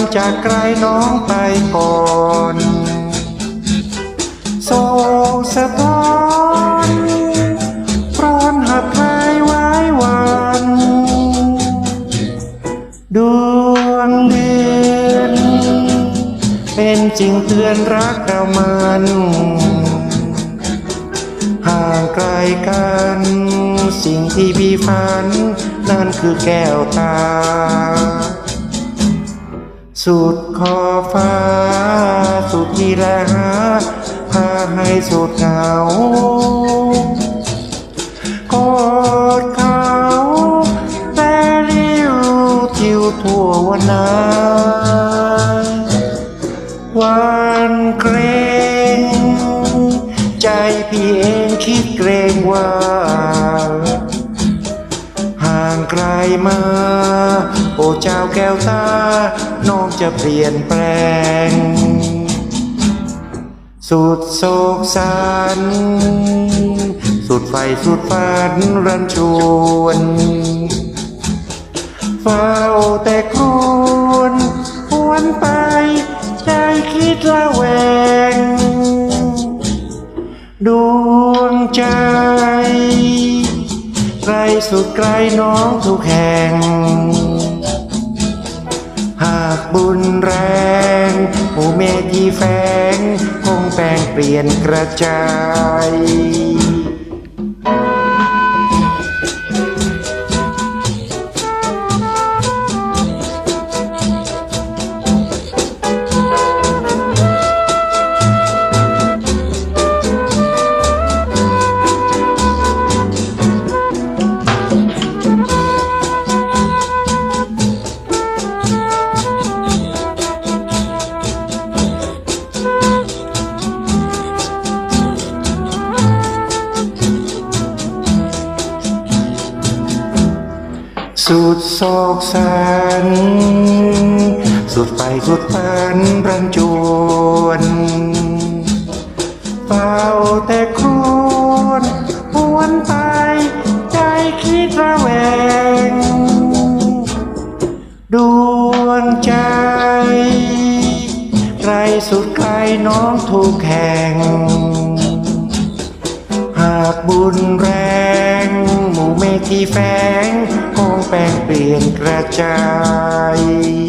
ำจากไกลน้องไปก่อนโศกสะท้อนร้อนหัดทายไว้วันดวงเดือนเป็นจริงเตือนรักเรามันห่างไกลกัน สิ่งที่พี่ฝัน นั่นคือแก้วตา สุดขอฟ้า สุดที่แลหาพาให้สุดเหงากอดเขาแต่เลี้วทิวทั่ววันนาวันเกรง ใจพี่เองคิดเกรงว่า ห่างไกลมา โอ้เจ้าแก้วตา น้องจะเปลี่ยนแปลง สุดโศกสันสุดไฟสุดฝันรันชวนเฝ้าแต่ครวนหวนไปใจคิดละแวงดวงใจ ไกลสุดไกลน้องทุกแห่ง หากบุญแรงหมู่เมธีแฝงคงแปลงเปลี่ยนกระจาย สุดโศกสัน สุดไปสุดฝันรันจวนเฝ้าแต่ครวนหวนไป ใจคิดระแวง ดวงใจไกลสุดไกลน้องทุกแห่ง หากบุญแรง หมู่เมฆที่แฝงคงแปลงเปลี่ยนกระจาย